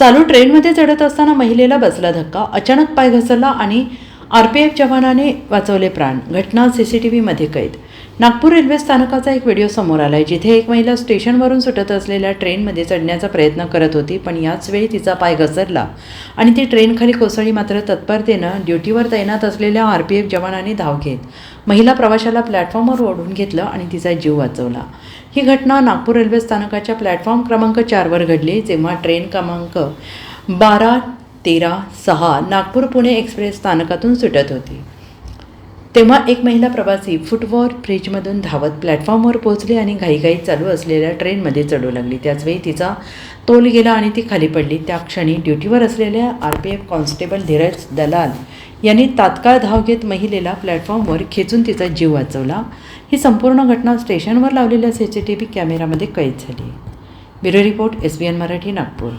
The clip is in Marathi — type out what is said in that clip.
चालू ट्रेनमध्ये चढत असताना महिलेला बसला धक्का. अचानक पाय घसरला आणि आर पी एफ जवानाने वाचवले प्राण. घटना सी सी टी व्हीमध्ये कैद. नागपूर रेल्वे स्थानकाचा एक व्हिडिओ समोर आलाय जिथे एक महिला स्टेशनवरून सुटत असलेल्या ट्रेनमध्ये चढण्याचा प्रयत्न करत होती पण याच वेळी तिचा पाय घसरला आणि ती ट्रेनखाली कोसळली मात्र तत्परतेनं ड्युटीवर तैनात असलेल्या आर पी एफ जवानांनी धाव घेत महिला प्रवाशाला प्लॅटफॉर्मवर ओढून घेतलं आणि तिचा जीव वाचवला. ही घटना नागपूर रेल्वे स्थानकाच्या प्लॅटफॉर्म क्रमांक चारवर घडली जेव्हा ट्रेन क्रमांक बारा तेरा सहा नागपूर पुणे एक्सप्रेस स्थानकातून सुटत होती. तेव्हा एक महिला प्रवासी फुटवॉर ब्रिजमधून धावत प्लॅटफॉर्मवर पोहोचली आणि घाईघाई चालू असलेल्या ट्रेनमध्ये चढू लागली. त्याचवेळी तिचा तोल गेला आणि ती खाली पडली. त्या क्षणी ड्युटीवर असलेल्या R P F constable Dheeraj Dalal यांनी तात्काळ धाव घेत महिलेला प्लॅटफॉर्मवर खेचून तिचा जीव वाचवला. ही संपूर्ण घटना स्टेशनवर लावलेल्या सी सी टी व्ही कॅमेरामध्ये कैद झाली. Bureau report S B N Marathi Nagpur.